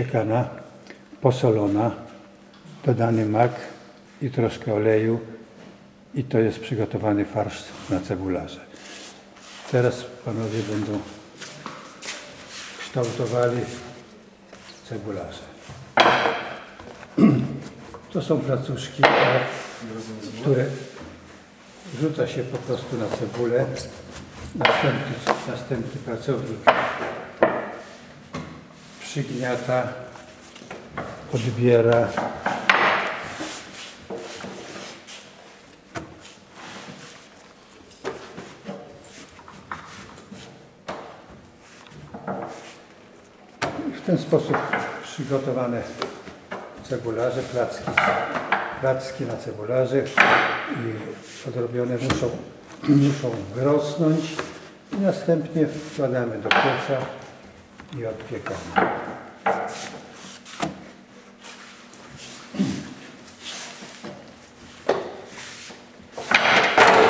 posiekana, posolona, dodany mak i troszkę oleju i to jest przygotowany farsz na cebularze. Teraz panowie będą kształtowali cebularze. To są placuszki, które- wrzuca się po prostu na cebulę. Następny, następny pracownik przygniata, odbiera. W ten sposób przygotowane cebularze, placki, placki na cebularze i odrobione muszą, muszą wyrosnąć i następnie wkładamy do pieca i odpiekamy.